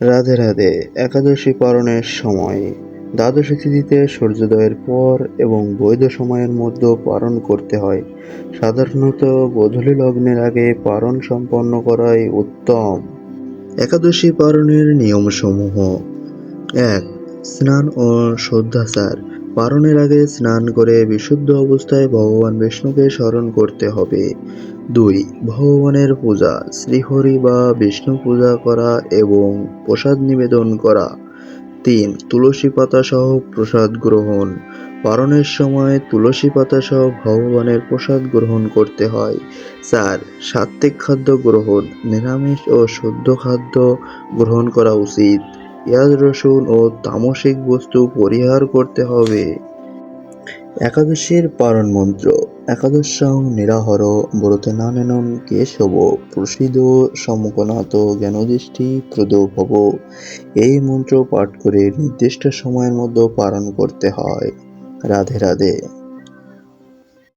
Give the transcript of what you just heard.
রাধে রাধে, একাদশী পালনের সময়। দ্বাদশী তিথিতে সূর্যোদয়ের পর এবং বৈধ সময়ের মধ্যে পালন করতে হয়। সাধারণত বধূলি লগ্নের আগে পারণ সম্পন্ন করাই উত্তম। একাদশী পারণের নিয়মসমূহ। এক, স্নান ও শুদ্ধাচার পালনের আগে স্নান করে বিশুদ্ধ অবস্থায় ভগবান বিষ্ণুকে স্মরণ করতে হবে। দুই, ভগবানের পূজা, শ্রীহরি বা বিষ্ণু পূজা করা এবং প্রসাদ নিবেদন করা। তিন, তুলসী পাতা সহ প্রসাদ গ্রহণ। পারণের সময় তুলসী পাতা সহ ভগবানের প্রসাদ গ্রহণ করতে হয়। চার, সাত্ত্বিক খাদ্য গ্রহণ, নিরামিষ ও শুদ্ধ খাদ্য গ্রহণ করা উচিত। পেঁয়াজ, রসুন ও তামসিক বস্তু পরিহার করতে হবে। একাদশীর পারণ মন্ত্র, একাদশং নিরাহর ব্রতে নানেনম কেশব প্রসিদ সমকনাথ জ্ঞানদৃষ্টি প্রদ ভব। এই মন্ত্র পাঠ করে নির্দিষ্ট সময়ের মধ্যে পালন করতে হয়। রাধে রাধে।